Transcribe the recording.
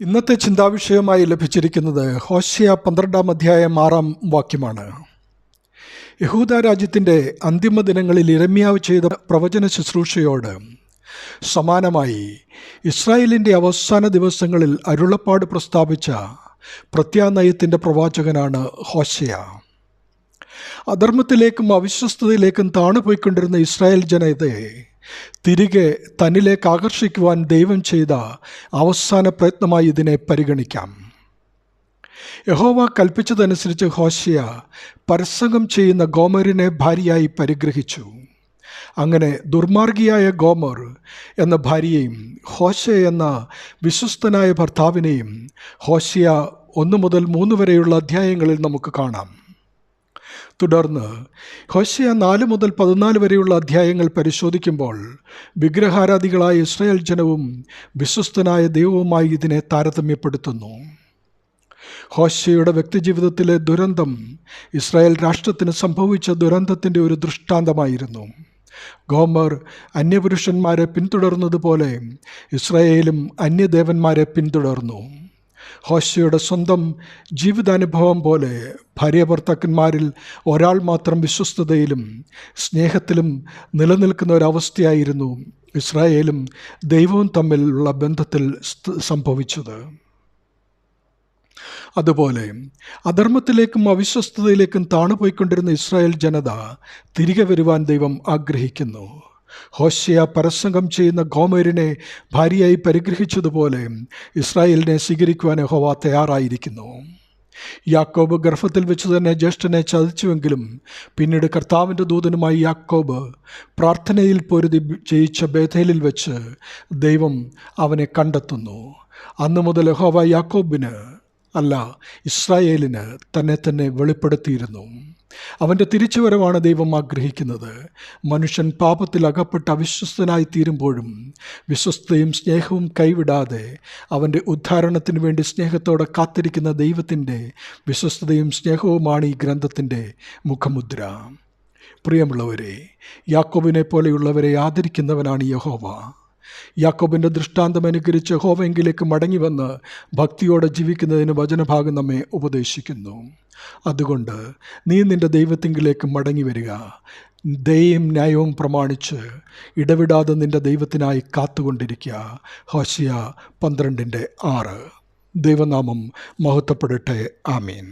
ഇന്നത്തെ ചിന്താവിഷയമായി ലഭിച്ചിരിക്കുന്നത് ഹോഷ്യ പന്ത്രണ്ടാം അധ്യായം ആറാം വാക്യമാണ്. യഹൂദ രാജ്യത്തിന്റെ അന്തിമ ദിനങ്ങളിൽ ഇരമ്യാവ് ചെയ്ത പ്രവചന ശുശ്രൂഷയോട് സമാനമായി ഇസ്രായേലിന്റെ അവസാന ദിവസങ്ങളിൽ അരുളപ്പാട് പ്രസ്താവിച്ച പ്രത്യാനയത്തിന്റെ പ്രവാചകനാണ് ഹോശയ. അധർമ്മത്തിലേക്കും അവിശ്വസ്തതയിലേക്കും താണുപോയിക്കൊണ്ടിരുന്ന ഇസ്രായേൽ ജനതയെ തിരികെ തന്നിലേക്ക് ആകർഷിക്കുവാൻ ദൈവം ചെയ്ത അവസാന പ്രയത്നമായി ഇതിനെ പരിഗണിക്കാം. യഹോവ കൽപ്പിച്ചതനുസരിച്ച് ഹോശിയ പരസംഗം ചെയ്യുന്ന ഗോമറിനെ ഭാര്യയായി പരിഗ്രഹിച്ചു. അങ്ങനെ ദുർമാർഗിയായ ഗോമർ എന്ന ഭാര്യയും ഹോശ എന്ന വിശ്വസ്തനായ ഭർത്താവിനെയും ഹോശിയ ഒന്ന് മുതൽ മൂന്ന് വരെയുള്ള അധ്യായങ്ങളിൽ നമുക്ക് കാണാം. തുടർന്ന് ഹോശയ നാല് മുതൽ പതിനാല് വരെയുള്ള അധ്യായങ്ങൾ പരിശോധിക്കുമ്പോൾ വിഗ്രഹാരാധികളായ ഇസ്രായേൽ ജനവും വിശ്വസ്തനായ ദൈവവുമായി ഇതിനെ താരതമ്യപ്പെടുത്തുന്നു. ഹോശയുടെ വ്യക്തിജീവിതത്തിലെ ദുരന്തം ഇസ്രായേൽ രാഷ്ട്രത്തിന് സംഭവിച്ച ദുരന്തത്തിന്റെ ഒരു ദൃഷ്ടാന്തമായിരുന്നു. ഗോമർ അന്യപുരുഷന്മാരെ പിന്തുടർന്നതുപോലെ ഇസ്രായേലും അന്യദേവന്മാരെ പിന്തുടർന്നു. ഹോശയുടെ സ്വന്തം ജീവിതാനുഭവം പോലെ ഭാര്യാഭർത്താക്കന്മാരിൽ ഒരാൾ മാത്രം വിശ്വസ്തതയിലും സ്നേഹത്തിലും നിലനിൽക്കുന്ന ഒരവസ്ഥയായിരുന്നു ഇസ്രായേലും ദൈവവും തമ്മിലുള്ള ബന്ധത്തിൽ സംഭവിച്ചത്. അതുപോലെ അധർമ്മത്തിലേക്കും അവിശ്വസ്തതയിലേക്കും താണുപോയിക്കൊണ്ടിരുന്ന ഇസ്രായേൽ ജനത തിരികെ വരുവാൻ ദൈവം ആഗ്രഹിക്കുന്നു. ഹോശയ പരസംഗം ചെയ്യുന്ന ഗോമേരിനെ ഭാര്യയായി പരിഗ്രഹിച്ചതുപോലെ ഇസ്രായേലിനെ സ്വീകരിക്കുവാൻ ഹോവ തയ്യാറായിരിക്കുന്നു. യാക്കോബ് ഗർഭത്തിൽ വെച്ച് തന്നെ ജ്യേഷ്ഠനെ ചതിച്ചുവെങ്കിലും പിന്നീട് കർത്താവിന്റെ ദൂതനുമായി യാക്കോബ് പ്രാർത്ഥനയിൽ പൊരുതി ജയിച്ച ബേഥേലിൽ വെച്ച് ദൈവം അവനെ കണ്ടെത്തുന്നു. അന്നു മുതൽ ഹോവ യാക്കോബിന് അല്ല ഇസ്രായേലിന് തന്നെ തന്നെ വെളിപ്പെടുത്തിയിരുന്നു. അവന്റെ തിരിച്ചുവരവാണ് ദൈവം ആഗ്രഹിക്കുന്നത്. മനുഷ്യൻ പാപത്തിൽ അകപ്പെട്ട് അവിശ്വസ്തനായി തീരുമ്പോഴും വിശ്വസ്തയും സ്നേഹവും കൈവിടാതെ അവന്റെ ഉദ്ധാരണത്തിന് വേണ്ടി സ്നേഹത്തോടെ കാത്തിരിക്കുന്ന ദൈവത്തിന്റെ വിശ്വസ്തയും സ്നേഹവുമാണ് ഈ ഗ്രന്ഥത്തിന്റെ മുഖമുദ്ര. പ്രിയമുള്ളവരെ യാക്കോബിനെ പോലെയുള്ളവരെ ആദരിക്കുന്നവനാണ് യഹോവ. യാക്കോബിന്റെ ദൃഷ്ടാന്തം അനുകരിച്ച് ഹോവെങ്കിലേക്ക് മടങ്ങി വന്ന് ഭക്തിയോടെ ജീവിക്കുന്നതിന് വചനഭാഗം നമ്മെ ഉപദേശിക്കുന്നു. അതുകൊണ്ട് നീ നിന്റെ ദൈവത്തിങ്കിലേക്ക് മടങ്ങി വരിക ദയയും ന്യായവും പ്രമാണിച്ച് ഇടവിടാതെ നിന്റെ ദൈവത്തിനായി കാത്തുകൊണ്ടിരിക്കുക ഹോശിയ പന്ത്രണ്ടിന്റെ ആറ്. ദൈവനാമം മഹത്വപ്പെടട്ടെ. ആമീൻ.